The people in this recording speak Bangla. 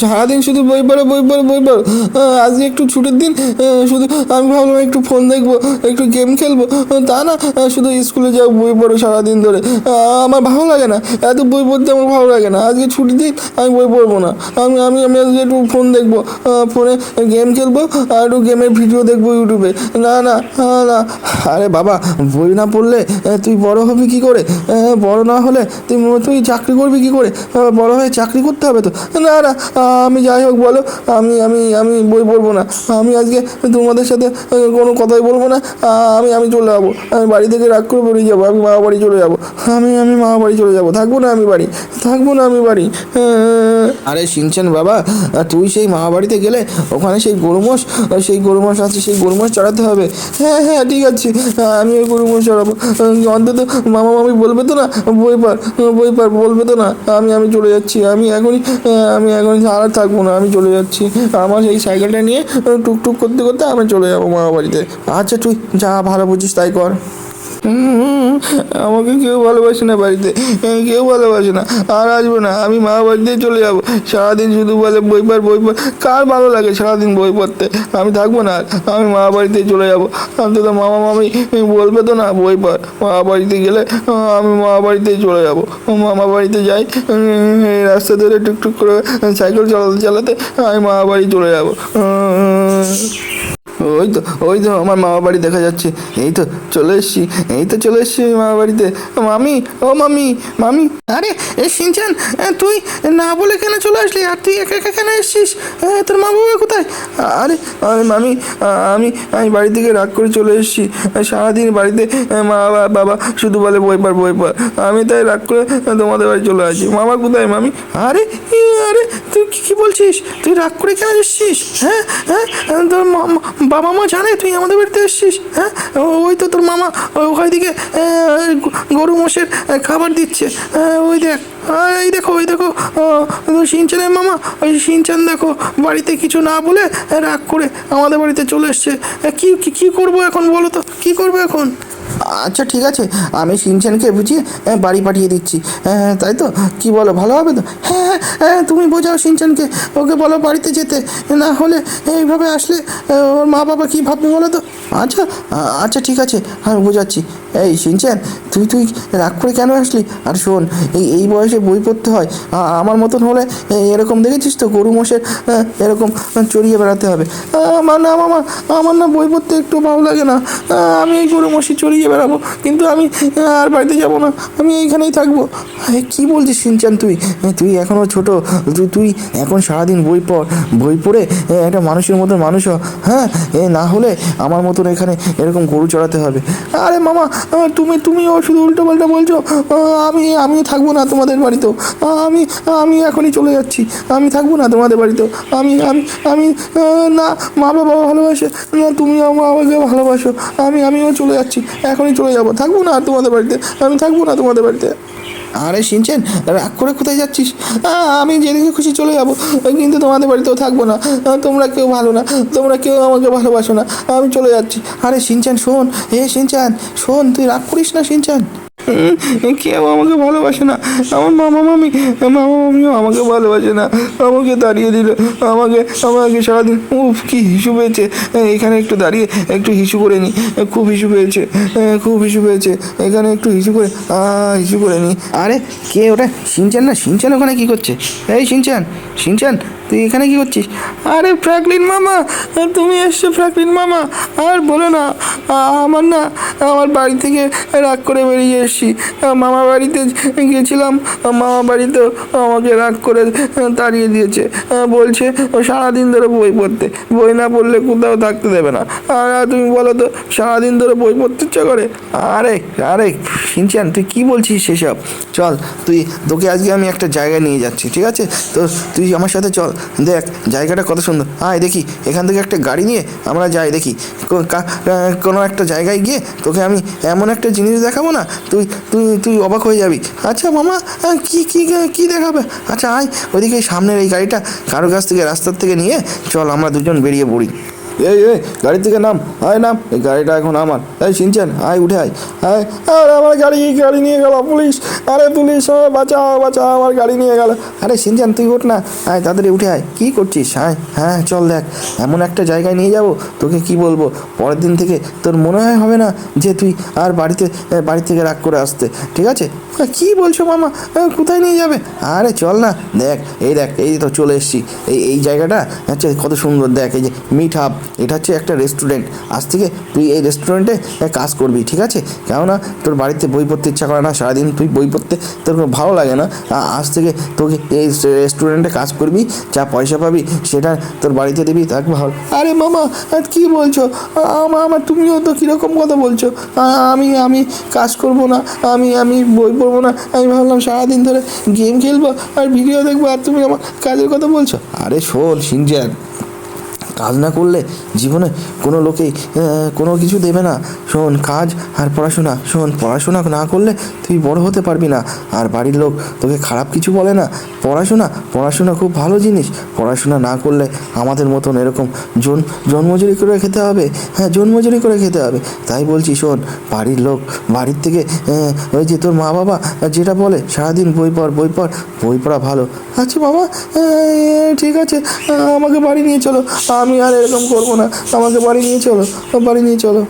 সারাদিন শুধু বই পড়ো বই পড়ো বই পড়ো। আজকে একটু ছুটির দিন শুধু আমি ভাবলাম একটু ফোন দেখব, একটু গেম খেলব। তা না শুধু স্কুলে যাও, বই পড়ো সারাদিন ধরে। আমার ভালো লাগে না, এত বই পড়তে আমার ভালো লাগে না। আজকে ছুটির দিন, আমি বই পড়ব না। আমি আমি আমি আজকে একটু ফোন দেখব ফোনে গেম খেলব আর একটু গেমের ভিডিও দেখব ইউটিউবে না না না আরে বাবা, বই না পড়লে তুই বড় হবি কি করে? বড় না হলে তুই তুই চাকরি করবি কি করে? বড় হয়ে চাকরি করতে হবে তো? না না আহ, আমি যাই হোক বলো আমি আমি আমি বই পড়ব না। আমি আজকে তোমাদের সাথে কোনো কথাই বলব না। আমি আমি চলে যাব। আমি বাড়ি থেকে রাগ করে বেরিয়ে যাব। আমি মামা বাড়ি চলে যাব। আমি আমি মামা বাড়ি চলে যাব। থাকব না আমি বাড়ি। থাকব না আমি বাড়ি। আরে সিনচেন বাবা তুই সেই মামা বাড়িতে গেলে ওখানে সেই গরুমোষ সেই গরুমোষ আছে সেই গরুমোষ চড়াতে হবে। হ্যাঁ হ্যাঁ ঠিক আছে। আমি ওই গরুমোষ চড়াবো। অন্তত মামা মামি বলবে তো না বই পার বই পার বলবে তো না। আমি আমি চলে যাচ্ছি। আমি এখনই আমি এখন আর থাকব না, আমি চলে যাচ্ছি। আমার সেই সাইকেলটা নিয়ে টুকটুক করতে করতে আমি চলে যাব মামা বাড়িতে। আচ্ছা তুই যা, ভালো বুঝিস, তাই কর। আমাকে কেউ ভালোবাসে না বাড়িতে। কেউ ভালোবাসে না। আর আসব না। আমি মা বাড়িতেই চলে যাব। সারাদিন শুধু বলে বই পড় বই পড়। কার ভালো লাগে সারাদিন বই পড়তে? আমি থাকব না আর। আমি মা বাড়িতেই চলে যাব। অন্তত মামা, মামি, বলবে তো না বই পড়। মা বাড়িতে গেলে আমি মা বাড়িতেই চলে যাব। মামা বাড়িতে যাই রাস্তা ধরে টুকটুক করে সাইকেল চালাতে চালাতে আমি মা বাড়ি চলে যাব। ওই তো ওই তো আমার মামা বাড়ি দেখা যাচ্ছে। এই তো চলে এসছি, এই তো চলে এসছি মামা বাড়িতে। মামি, ও মামি মামি। আরে এ সিনচান তুই না বলে কেন চলে আসলি? আর তুই একা একা কেন এসছিস? তোর মা বাবা কোথায়? আরে মামি আমি আমি বাড়ি থেকে রাগ করে চলে এসেছি। সারাদিন বাড়িতে মা বাবা শুধু বলে বই পার বই পার আমি তাই রাগ করে তোমাদের বাড়ি চলে আসি। মামা কোথায়, মামি? আরে আরে, তুই কি বলছিস? তুই রাগ করে কেন এসছিস? হ্যাঁ হ্যাঁ তোর বাবা মা জানে, তুই আমাদের বাড়িতে এসছিস হ্যাঁ? ওই তো তোর মামা, ওই দিকে গরু মোষের খাবার দিচ্ছে। ওই দেখ, এই দেখো, ওই দেখো সিনচানের মামা, ওই সিনচান দেখো, বাড়িতে কিছু না বলে রাগ করে আমাদের বাড়িতে চলে এসছে। কি- কি করব এখন বলো তো? কী করব এখন? আচ্ছা ঠিক আছে। আমি সিনচানকে বুঝিয়ে বাড়ি পাঠিয়ে দিচ্ছি। তাই তো? কি বলো ভালো হবে তো? হ্যাঁ হ্যাঁ, তুমি বোঝাও সিনচানকে। ওকে বলো বাড়িতে যেতে। না হলে এইভাবে আসলে ওর মা বাবা কী ভাববে বলো তো? আচ্ছা আচ্ছা ঠিক আছে আমি বোঝাচ্ছি। এই সিনচান তুই তুই রাগ করে কেন আসলি? আর শোন, এই এই বয়সে বই পড়তে হয় আমার মতন হলে এরকম দেখেছিস তো? গরু, মোষের এরকম চড়িয়ে বেড়াতে হবে। আমার না মামা আমার না বই পড়তে একটু ভালো লাগে না। আমি এই গরু মশি চড়িয়ে বেড়াবো, কিন্তু আমি আর বাড়িতে যাব না, আমি এইখানেই থাকব। কী বলছিস সিনচান তুই? তুই এখনও ছোট, তুই তুই এখন সারাদিন বই পড়, বই পড়ে একটা মানুষের মতো মানুষ হ্যাঁ? এ, না হলে আমার মতন এখানে এরকম গরু চড়াতে হবে। আরে মামা তুমি তুমিও শুধু উল্টো পাল্টা বলছো। আমি আমি, আমিও থাকব না তোমাদের বাড়িতেও আমি আমি এখনই চলে যাচ্ছি। আমি থাকব না তোমাদের বাড়িতেও আমি আমি আমি না, মা বাবা ভালোবাসে। না তুমি আমার বাবাকে ভালোবাসো। আমি, আমিও চলে যাচ্ছি। এখনই চলে যাব। থাকব না তোমাদের বাড়িতে। আমি থাকব না তোমাদের বাড়িতে। আরে শিনছেন রাগ করে কোথায় যাচ্ছিস? আমি যেদিকে খুশি চলে যাব কিন্তু তোমাদের বাড়িতেও থাকব না। তোমরা কেউ ভালো না তোমরা কেউ আমাকে ভালোবাসো না। আমি চলে যাচ্ছি। আরে সিনচান শোন। এ সিনচান শোন তুই রাগ করিস না হুম, কেউ আমাকে ভালোবাসে না। আমার মামা মামি, মামা মামিও আমাকে ভালোবাসে না। আমাকে দাঁড়িয়ে দিল। আমাকে আমাকে সারাদিন উফ, কি হিসু পেয়েছে। এখানে একটু দাঁড়িয়ে, একটু হিসু করে নি। খুব হিসু পেয়েছে। খুব হিসু পেয়েছে। এখানে একটু হিসু করে, আ, হিসু করে নি। আরে, কে ওটা? সিনচান না? সিনচান ওখানে কি করছে? এই সিনচান সিনচান তুই এখানে কি করছিস? আরে ফ্র্যাঙ্কলিন মামা, তুমি এসছো ফ্র্যাঙ্কলিন মামা। আর বলো না আমার না, আমার বাড়ি থেকে রাগ করে বেরিয়ে এসেছি। মামা বাড়িতে গেছিলাম মামা বাড়িতেও আমাকে রাগ করে তাড়িয়ে দিয়েছে। বলছে, ও সারাদিন ধরে বই পড়তে, বই না পড়লে কোথাও থাকতে দেবে না। আর তুমি বলো তো, সারাদিন ধরে বই পড়তে ইচ্ছা করে? আরে আরে সিনচান তুই কী বলছিস সেসব? চল, তুই, তোকে আজকে আমি একটা জায়গায় নিয়ে যাচ্ছি, ঠিক আছে? তো তুই আমার সাথে চল। দেখ, জায়গাটা কত সুন্দর। আয় দেখি, এখান থেকে একটা গাড়ি নিয়ে আমরা যাই, দেখি। কোনো একটা জায়গায় গিয়ে তোকে আমি এমন একটা জিনিস দেখাবো না, তুই তুই তুই অবাক হয়ে যাবি। আচ্ছা মামা কি কি কি দেখাবে? আচ্ছা আয়, ওইদিকে সামনের এই গাড়িটা কারও কাছ থেকে রাস্তার থেকে নিয়ে চল, আমরা দুজন বেরিয়ে পড়ি। এই এই, গাড়ি থেকে নাম। আয় নাম। এই গাড়িটা এখন আমার। এই, সিনচান, আয়, উঠে আয়। আয়, আরে আমার গাড়ি গাড়ি নিয়ে গেল পুলিশ। আরে পুলিশ বাঁচাও বাঁচাও, আমার গাড়ি নিয়ে গেল। আরে সিনচান, তুই ওঠ না। আয়, তাড়াতাড়ি উঠে আয়। কী করছিস? আয় হ্যাঁ চল দেখ। এমন একটা জায়গায় নিয়ে যাব, তোকে কি বলব? পরের দিন থেকে তোর মনে হয় হবে না যে তুই আর বাড়িতে বাড়ি থেকে রাগ করে আসতে। ঠিক আছে? কি বলছো মামা? কোথায় নিয়ে যাবে? আরে চল না। দেখ, এই দেখ, এই তো চলে এসেছি। এই এই জায়গাটা হচ্ছে কত সুন্দর। দেখ, এই যে মিট হাব। এটা হচ্ছে একটা রেস্টুরেন্ট আজ থেকে তুই এই রেস্টুরেন্টে কাজ করবি, ঠিক আছে? কেননা তোর বাড়িতে বই পড়তে ইচ্ছা করে না, সারাদিন তুই বই পড়তে তোর ভালো লাগে না। আজ থেকে তোকে এই রেস্টুরেন্টে কাজ করবি, যা পয়সা পাবি সেটা তোর বাড়িতে দিবি তাকে ভালো। আরে মামা কি বলছো? আমার তুমিও তো কীরকম কথা বলছো? আমি আমি কাজ করব না, আমি আমি বই পড়ব না, আমি ভাবলাম সারাদিন ধরে গেম খেলব আর ভিডিও দেখব, আর তুমি আমার কাজের কথা বলছো? আরে শোন সিনজান কাজ না করলে জীবনে কোনো লোকেই কোনো কিছু দেবে না। শোন, কাজ আর পড়াশোনা, শোন, পড়াশোনা না করলে তুই বড় হতে পারবি না। আর বাড়ির লোক তোকে খারাপ কিছু বলে না। পড়াশোনা পড়াশোনা খুব ভালো জিনিস। পড়াশোনা না করলে আমাদের মতন এরকম জন, জন্মজুরি করে খেতে হবে। হ্যাঁ জন্মজুরি করে খেতে হবে। তাই বলছি, শোন, বাড়ির লোক, বাড়ির থেকে ওই যে তোর মা বাবা যেটা বলে, সারাদিন বই পড় বই পড়, বই পড়া ভালো। আচ্ছা বাবা ঠিক আছে, আমাকে বাড়ি নিয়ে চলো। আমি আর এরকম করব না। আমাকে বাড়ি নিয়ে চলো বাড়ি নিয়ে চলো।